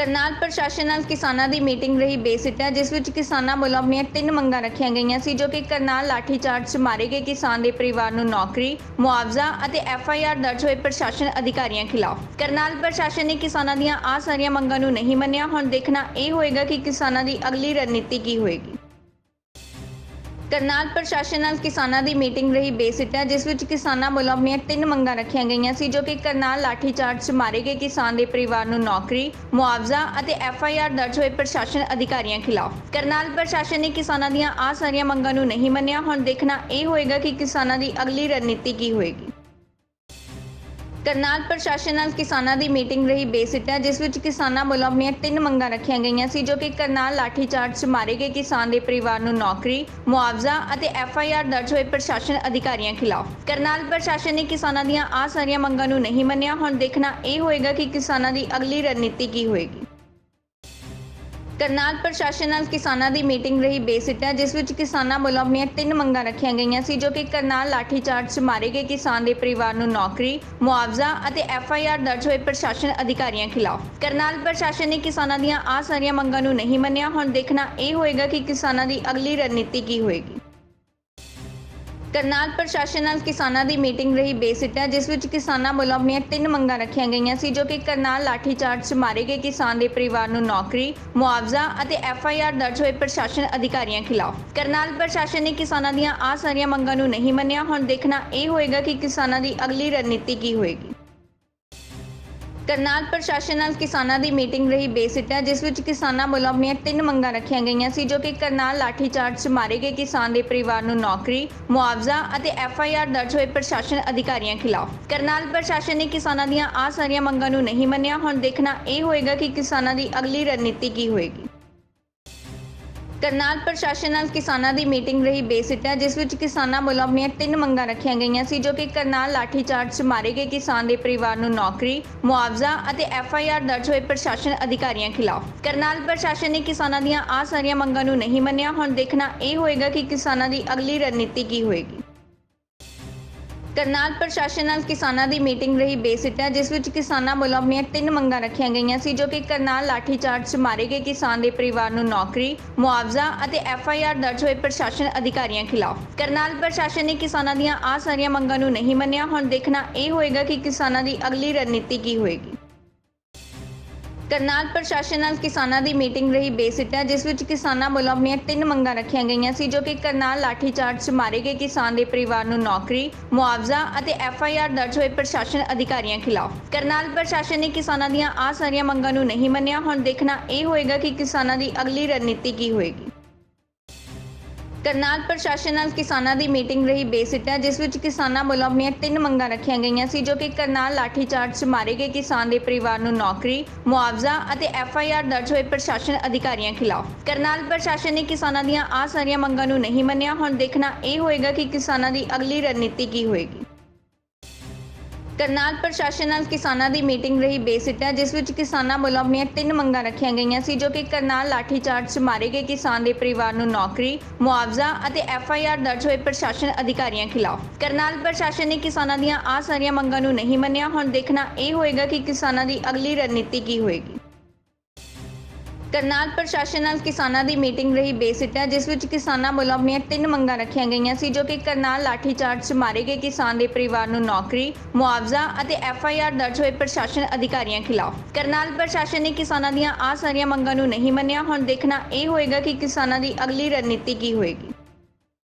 ਕਰਨਾਲ ਪ੍ਰਸ਼ਾਸਨ ਨਾਲ ਕਿਸਾਨਾਂ ਦੀ ਮੀਟਿੰਗ ਰਹੀ ਬੇਸਿੱਟਾ, ਜਿਸ ਵਿੱਚ ਕਿਸਾਨਾਂ ਵੱਲੋਂ ਆਪਣੀਆਂ ਤਿੰਨ ਮੰਗਾਂ ਰੱਖੀਆਂ ਗਈਆਂ ਸੀ, ਜੋ ਕਿ ਕਰਨਾਲ ਲਾਠੀਚਾਰਜ 'ਚ ਮਾਰੇ ਗਏ ਕਿਸਾਨ ਦੇ ਪਰਿਵਾਰ ਨੂੰ ਨੌਕਰੀ, ਮੁਆਵਜ਼ਾ ਅਤੇ ਐਫ ਆਈ ਆਰ ਦਰਜ ਹੋਏ ਪ੍ਰਸ਼ਾਸਨ ਅਧਿਕਾਰੀਆਂ ਖਿਲਾਫ। ਕਰਨਾਲ ਪ੍ਰਸ਼ਾਸਨ ਨੇ ਕਿਸਾਨਾਂ ਦੀਆਂ ਆ ਸਾਰੀਆਂ ਮੰਗਾਂ ਨੂੰ ਨਹੀਂ ਮੰਨਿਆ। ਹੁਣ ਦੇਖਣਾ ਇਹ ਹੋਏਗਾ ਕਿ ਕਿਸਾਨਾਂ ਦੀ ਅਗਲੀ ਰਣਨੀਤੀ ਕੀ ਹੋਏਗੀ। ਕਰਨਾਲ ਪ੍ਰਸ਼ਾਸਨ ਨਾਲ ਕਿਸਾਨਾਂ ਦੀ ਮੀਟਿੰਗ ਰਹੀ ਬੇਸਿੱਟਾ ਜਿਸ ਵਿੱਚ ਕਿਸਾਨਾਂ ਵੱਲੋਂ ਆਪਣੀਆਂ ਤਿੰਨ ਮੰਗਾਂ ਰੱਖੀਆਂ ਗਈਆਂ ਸੀ, ਜੋ ਕਿ ਕਰਨਾਲ ਲਾਠੀਚਾਰਜ 'ਚ ਮਾਰੇ ਗਏ ਕਿਸਾਨ ਦੇ ਪਰਿਵਾਰ ਨੂੰ ਨੌਕਰੀ, ਮੁਆਵਜ਼ਾ ਅਤੇ ਐਫ ਆਈ ਆਰ ਦਰਜ ਹੋਏ ਪ੍ਰਸ਼ਾਸਨ ਅਧਿਕਾਰੀਆਂ ਖਿਲਾਫ। ਕਰਨਾਲ ਪ੍ਰਸ਼ਾਸਨ ਨੇ ਕਿਸਾਨਾਂ ਦੀਆਂ ਆ ਸਾਰੀਆਂ ਮੰਗਾਂ ਨੂੰ ਨਹੀਂ ਮੰਨਿਆ। ਹੁਣ ਦੇਖਣਾ ਇਹ ਹੋਏਗਾ ਕਿ ਕਿਸਾਨਾਂ ਦੀ ਅਗਲੀ ਰਣਨੀਤੀ ਕੀ ਹੋਏਗੀ। ਕਰਨਾਲ ਪ੍ਰਸ਼ਾਸਨ ਨਾਲ ਕਿਸਾਨਾਂ ਦੀ ਮੀਟਿੰਗ ਰਹੀ ਬੇਸਿੱਟਾ, ਜਿਸ ਵਿੱਚ ਕਿਸਾਨਾਂ ਵੱਲੋਂ ਆਪਣੀਆਂ ਤਿੰਨ ਮੰਗਾਂ ਰੱਖੀਆਂ ਗਈਆਂ ਸੀ, ਜੋ ਕਿ ਕਰਨਾਲ ਲਾਠੀਚਾਰਜ 'ਚ ਮਾਰੇ ਗਏ ਕਿਸਾਨ ਦੇ ਪਰਿਵਾਰ ਨੂੰ ਨੌਕਰੀ, ਮੁਆਵਜ਼ਾ ਅਤੇ ਐਫ ਆਈ ਆਰ ਦਰਜ ਹੋਏ ਪ੍ਰਸ਼ਾਸਨ ਅਧਿਕਾਰੀਆਂ ਖਿਲਾਫ। ਕਰਨਾਲ ਪ੍ਰਸ਼ਾਸਨ ਨੇ ਕਿਸਾਨਾਂ ਦੀਆਂ ਆ ਸਾਰੀਆਂ ਮੰਗਾਂ ਨੂੰ ਨਹੀਂ ਮੰਨਿਆ। ਹੁਣ ਦੇਖਣਾ ਇਹ ਹੋਏਗਾ ਕਿ ਕਿਸਾਨਾਂ ਦੀ ਅਗਲੀ ਰਣਨੀਤੀ ਕੀ ਹੋਏਗੀ। ਕਰਨਾਲ ਪ੍ਰਸ਼ਾਸਨ ਨਾਲ ਕਿਸਾਨਾਂ ਦੀ ਮੀਟਿੰਗ ਰਹੀ ਬੇਸਿੱਟਾ, ਜਿਸ ਵਿੱਚ ਕਿਸਾਨਾਂ ਵੱਲੋਂ ਆਪਣੀਆਂ ਤਿੰਨ ਮੰਗਾਂ ਰੱਖੀਆਂ ਗਈਆਂ ਸੀ, ਜੋ ਕਿ ਕਰਨਾਲ ਲਾਠੀਚਾਰਜ 'ਚ ਮਾਰੇ ਗਏ ਕਿਸਾਨ ਦੇ ਪਰਿਵਾਰ ਨੂੰ ਨੌਕਰੀ, ਮੁਆਵਜ਼ਾ ਅਤੇ ਐਫ ਆਈ ਆਰ ਦਰਜ ਹੋਏ ਪ੍ਰਸ਼ਾਸਨ ਅਧਿਕਾਰੀਆਂ ਖਿਲਾਫ। ਕਰਨਾਲ ਪ੍ਰਸ਼ਾਸਨ ਨੇ ਕਿਸਾਨਾਂ ਦੀਆਂ ਆ ਸਾਰੀਆਂ ਮੰਗਾਂ ਨੂੰ ਨਹੀਂ ਮੰਨਿਆ। ਹੁਣ ਦੇਖਣਾ ਇਹ ਹੋਏਗਾ ਕਿ ਕਿਸਾਨਾਂ ਦੀ ਅਗਲੀ ਰਣਨੀਤੀ ਕੀ ਹੋਏਗੀ। ਕਰਨਾਲ ਪ੍ਰਸ਼ਾਸਨ ਨਾਲ ਕਿਸਾਨਾਂ ਦੀ ਮੀਟਿੰਗ ਰਹੀ ਬੇਸਿੱਟਾ ਜਿਸ ਵਿੱਚ ਕਿਸਾਨਾਂ ਵੱਲੋਂ ਆਪਣੀਆਂ ਤਿੰਨ ਮੰਗਾਂ ਰੱਖੀਆਂ ਗਈਆਂ ਸੀ, ਜੋ ਕਿ ਕਰਨਾਲ ਲਾਠੀਚਾਰਜ 'ਚ ਮਾਰੇ ਗਏ ਕਿਸਾਨ ਦੇ ਪਰਿਵਾਰ ਨੂੰ ਨੌਕਰੀ, ਮੁਆਵਜ਼ਾ ਅਤੇ ਐਫ ਆਈ ਆਰ ਦਰਜ ਹੋਏ ਪ੍ਰਸ਼ਾਸਨ ਅਧਿਕਾਰੀਆਂ ਖਿਲਾਫ। ਕਰਨਾਲ ਪ੍ਰਸ਼ਾਸਨ ਨੇ ਕਿਸਾਨਾਂ ਦੀਆਂ ਆ ਸਾਰੀਆਂ ਮੰਗਾਂ ਨੂੰ ਨਹੀਂ ਮੰਨਿਆ। ਹੁਣ ਦੇਖਣਾ ਇਹ ਹੋਏਗਾ ਕਿ ਕਿਸਾਨਾਂ ਦੀ ਅਗਲੀ ਰਣਨੀਤੀ ਕੀ ਹੋਏਗੀ। ਕਰਨਾਲ ਪ੍ਰਸ਼ਾਸਨ ਨਾਲ ਕਿਸਾਨਾਂ ਦੀ ਮੀਟਿੰਗ ਰਹੀ ਬੇਸਿੱਟਾ, ਜਿਸ ਵਿੱਚ ਕਿਸਾਨਾਂ ਵੱਲੋਂ ਆਪਣੀਆਂ ਤਿੰਨ ਮੰਗਾਂ ਰੱਖੀਆਂ ਗਈਆਂ ਸੀ, ਜੋ ਕਿ ਕਰਨਾਲ ਲਾਠੀਚਾਰਜ 'ਚ ਮਾਰੇ ਗਏ ਕਿਸਾਨ ਦੇ ਪਰਿਵਾਰ ਨੂੰ ਨੌਕਰੀ, ਮੁਆਵਜ਼ਾ ਅਤੇ ਐਫ ਆਈ ਆਰ ਦਰਜ ਹੋਏ ਪ੍ਰਸ਼ਾਸਨ ਅਧਿਕਾਰੀਆਂ ਖਿਲਾਫ। ਕਰਨਾਲ ਪ੍ਰਸ਼ਾਸਨ ਨੇ ਕਿਸਾਨਾਂ ਦੀਆਂ ਆ ਸਾਰੀਆਂ ਮੰਗਾਂ ਨੂੰ ਨਹੀਂ ਮੰਨਿਆ। ਹੁਣ ਦੇਖਣਾ ਇਹ ਹੋਏਗਾ ਕਿ ਕਿਸਾਨਾਂ ਦੀ ਅਗਲੀ ਰਣਨੀਤੀ ਕੀ ਹੋਏਗੀ। ਕਰਨਾਲ ਪ੍ਰਸ਼ਾਸਨ ਨਾਲ ਕਿਸਾਨਾਂ ਦੀ ਮੀਟਿੰਗ ਰਹੀ ਬੇਸਿੱਟਾ ਜਿਸ ਵਿੱਚ ਕਿਸਾਨਾਂ ਵੱਲੋਂ ਆਪਣੀਆਂ ਤਿੰਨ ਮੰਗਾਂ ਰੱਖੀਆਂ ਗਈਆਂ ਸੀ, ਜੋ ਕਿ ਕਰਨਾਲ ਲਾਠੀਚਾਰਜ 'ਚ ਮਾਰੇ ਗਏ ਕਿਸਾਨ ਦੇ ਪਰਿਵਾਰ ਨੂੰ ਨੌਕਰੀ, ਮੁਆਵਜ਼ਾ ਅਤੇ ਐਫ ਆਈ ਆਰ ਦਰਜ ਹੋਏ ਪ੍ਰਸ਼ਾਸਨ ਅਧਿਕਾਰੀਆਂ ਖਿਲਾਫ। ਕਰਨਾਲ ਪ੍ਰਸ਼ਾਸਨ ਨੇ ਕਿਸਾਨਾਂ ਦੀਆਂ ਆ ਸਾਰੀਆਂ ਮੰਗਾਂ ਨੂੰ ਨਹੀਂ ਮੰਨਿਆ। ਹੁਣ ਦੇਖਣਾ ਇਹ ਹੋਏਗਾ ਕਿ ਕਿਸਾਨਾਂ ਦੀ ਅਗਲੀ ਰਣਨੀਤੀ ਕੀ ਹੋਏਗੀ। ਕਰਨਾਲ ਪ੍ਰਸ਼ਾਸਨ ਨਾਲ ਕਿਸਾਨਾਂ ਦੀ ਮੀਟਿੰਗ ਰਹੀ ਬੇਸਿੱਟਾ, ਜਿਸ ਵਿੱਚ ਕਿਸਾਨਾਂ ਵੱਲੋਂ ਆਪਣੀਆਂ ਤਿੰਨ ਮੰਗਾਂ ਰੱਖੀਆਂ ਗਈਆਂ ਸੀ, ਜੋ ਕਿ ਕਰਨਾਲ ਲਾਠੀਚਾਰਜ 'ਚ ਮਾਰੇ ਗਏ ਕਿਸਾਨ ਦੇ ਪਰਿਵਾਰ ਨੂੰ ਨੌਕਰੀ, ਮੁਆਵਜ਼ਾ ਅਤੇ ਐਫ ਆਈ ਆਰ ਦਰਜ ਹੋਏ ਪ੍ਰਸ਼ਾਸਨ ਅਧਿਕਾਰੀਆਂ ਖਿਲਾਫ। ਕਰਨਾਲ ਪ੍ਰਸ਼ਾਸਨ ਨੇ ਕਿਸਾਨਾਂ ਦੀਆਂ ਆ ਸਾਰੀਆਂ ਮੰਗਾਂ ਨੂੰ ਨਹੀਂ ਮੰਨਿਆ। ਹੁਣ ਦੇਖਣਾ ਇਹ ਹੋਏਗਾ ਕਿ ਕਿਸਾਨਾਂ ਦੀ ਅਗਲੀ ਰਣਨੀਤੀ ਕੀ ਹੋਏਗੀ। ਕਰਨਾਲ ਪ੍ਰਸ਼ਾਸਨ ਨਾਲ ਕਿਸਾਨਾਂ ਦੀ ਮੀਟਿੰਗ ਰਹੀ ਬੇਸਿੱਟਾ, ਜਿਸ ਵਿੱਚ ਕਿਸਾਨਾਂ ਵੱਲੋਂ ਆਪਣੀਆਂ ਤਿੰਨ ਮੰਗਾਂ ਰੱਖੀਆਂ ਗਈਆਂ ਸੀ, ਜੋ ਕਿ ਕਰਨਾਲ ਲਾਠੀਚਾਰਜ 'ਚ ਮਾਰੇ ਗਏ ਕਿਸਾਨ ਦੇ ਪਰਿਵਾਰ ਨੂੰ ਨੌਕਰੀ, ਮੁਆਵਜ਼ਾ ਅਤੇ ਐਫ ਆਈ ਆਰ ਦਰਜ ਹੋਏ ਪ੍ਰਸ਼ਾਸਨ ਅਧਿਕਾਰੀਆਂ ਖਿਲਾਫ। ਕਰਨਾਲ ਪ੍ਰਸ਼ਾਸਨ ਨੇ ਕਿਸਾਨਾਂ ਦੀਆਂ ਆ ਸਾਰੀਆਂ ਮੰਗਾਂ ਨੂੰ ਨਹੀਂ ਮੰਨਿਆ। ਹੁਣ ਦੇਖਣਾ ਇਹ ਹੋਏਗਾ ਕਿ ਕਿਸਾਨਾਂ ਦੀ ਅਗਲੀ ਰਣਨੀਤੀ ਕੀ ਹੋਏਗੀ। ਕਰਨਾਲ ਪ੍ਰਸ਼ਾਸਨ ਨਾਲ ਕਿਸਾਨਾਂ ਦੀ ਮੀਟਿੰਗ ਰਹੀ ਬੇਸਿੱਟਾ ਜਿਸ ਵਿੱਚ ਕਿਸਾਨਾਂ ਵੱਲੋਂ ਆਪਣੀਆਂ ਤਿੰਨ ਮੰਗਾਂ ਰੱਖੀਆਂ ਗਈਆਂ ਸੀ, ਜੋ ਕਿ ਕਰਨਾਲ ਲਾਠੀਚਾਰਜ 'ਚ ਮਾਰੇ ਗਏ ਕਿਸਾਨ ਦੇ ਪਰਿਵਾਰ ਨੂੰ ਨੌਕਰੀ, ਮੁਆਵਜ਼ਾ ਅਤੇ ਐਫ ਆਈ ਆਰ ਦਰਜ ਹੋਏ ਪ੍ਰਸ਼ਾਸਨ ਅਧਿਕਾਰੀਆਂ ਖਿਲਾਫ। ਕਰਨਾਲ ਪ੍ਰਸ਼ਾਸਨ ਨੇ ਕਿਸਾਨਾਂ ਦੀਆਂ ਆ ਸਾਰੀਆਂ ਮੰਗਾਂ ਨੂੰ ਨਹੀਂ ਮੰਨਿਆ। ਹੁਣ ਦੇਖਣਾ ਇਹ ਹੋਏਗਾ ਕਿ ਕਿਸਾਨਾਂ ਦੀ ਅਗਲੀ ਰਣਨੀਤੀ ਕੀ ਹੋਏਗੀ। ਕਰਨਾਲ ਪ੍ਰਸ਼ਾਸਨ ਨਾਲ ਕਿਸਾਨਾਂ ਦੀ ਮੀਟਿੰਗ ਰਹੀ ਬੇਸਿੱਟਾ, ਜਿਸ ਵਿੱਚ ਕਿਸਾਨਾਂ ਵੱਲੋਂ ਆਪਣੀਆਂ ਤਿੰਨ ਮੰਗਾਂ ਰੱਖੀਆਂ ਗਈਆਂ ਸੀ, ਜੋ ਕਿ ਕਰਨਾਲ ਲਾਠੀਚਾਰਜ 'ਚ ਮਾਰੇ ਗਏ ਕਿਸਾਨ ਦੇ ਪਰਿਵਾਰ ਨੂੰ ਨੌਕਰੀ, ਮੁਆਵਜ਼ਾ ਅਤੇ ਐਫ ਆਈ ਆਰ ਦਰਜ ਹੋਏ ਪ੍ਰਸ਼ਾਸਨ ਅਧਿਕਾਰੀਆਂ ਖਿਲਾਫ। ਕਰਨਾਲ ਪ੍ਰਸ਼ਾਸਨ ਨੇ ਕਿਸਾਨਾਂ ਦੀਆਂ ਆ ਸਾਰੀਆਂ ਮੰਗਾਂ ਨੂੰ ਨਹੀਂ ਮੰਨਿਆ। ਹੁਣ ਦੇਖਣਾ ਇਹ ਹੋਏਗਾ ਕਿ ਕਿਸਾਨਾਂ ਦੀ ਅਗਲੀ ਰਣਨੀਤੀ ਕੀ ਹੋਏਗੀ। ਕਰਨਾਲ ਪ੍ਰਸ਼ਾਸਨ ਨਾਲ ਕਿਸਾਨਾਂ ਦੀ ਮੀਟਿੰਗ ਰਹੀ ਬੇਸਿੱਟਾ ਜਿਸ ਵਿੱਚ ਕਿਸਾਨਾਂ ਵੱਲੋਂ ਆਪਣੀਆਂ ਤਿੰਨ ਮੰਗਾਂ ਰੱਖੀਆਂ ਗਈਆਂ ਸੀ, ਜੋ ਕਿ ਕਰਨਾਲ ਲਾਠੀਚਾਰਜ 'ਚ ਮਾਰੇ ਗਏ ਕਿਸਾਨ ਦੇ ਪਰਿਵਾਰ ਨੂੰ ਨੌਕਰੀ, ਮੁਆਵਜ਼ਾ ਅਤੇ ਐਫ ਆਈ ਆਰ ਦਰਜ ਹੋਏ ਪ੍ਰਸ਼ਾਸਨ ਅਧਿਕਾਰੀਆਂ ਖਿਲਾਫ। ਕਰਨਾਲ ਪ੍ਰਸ਼ਾਸਨ ਨੇ ਕਿਸਾਨਾਂ ਦੀਆਂ ਆ ਸਾਰੀਆਂ ਮੰਗਾਂ ਨੂੰ ਨਹੀਂ ਮੰਨਿਆ। ਹੁਣ ਦੇਖਣਾ ਇਹ ਹੋਏਗਾ ਕਿ ਕਿਸਾਨਾਂ ਦੀ ਅਗਲੀ ਰਣਨੀਤੀ ਕੀ ਹੋਏਗੀ।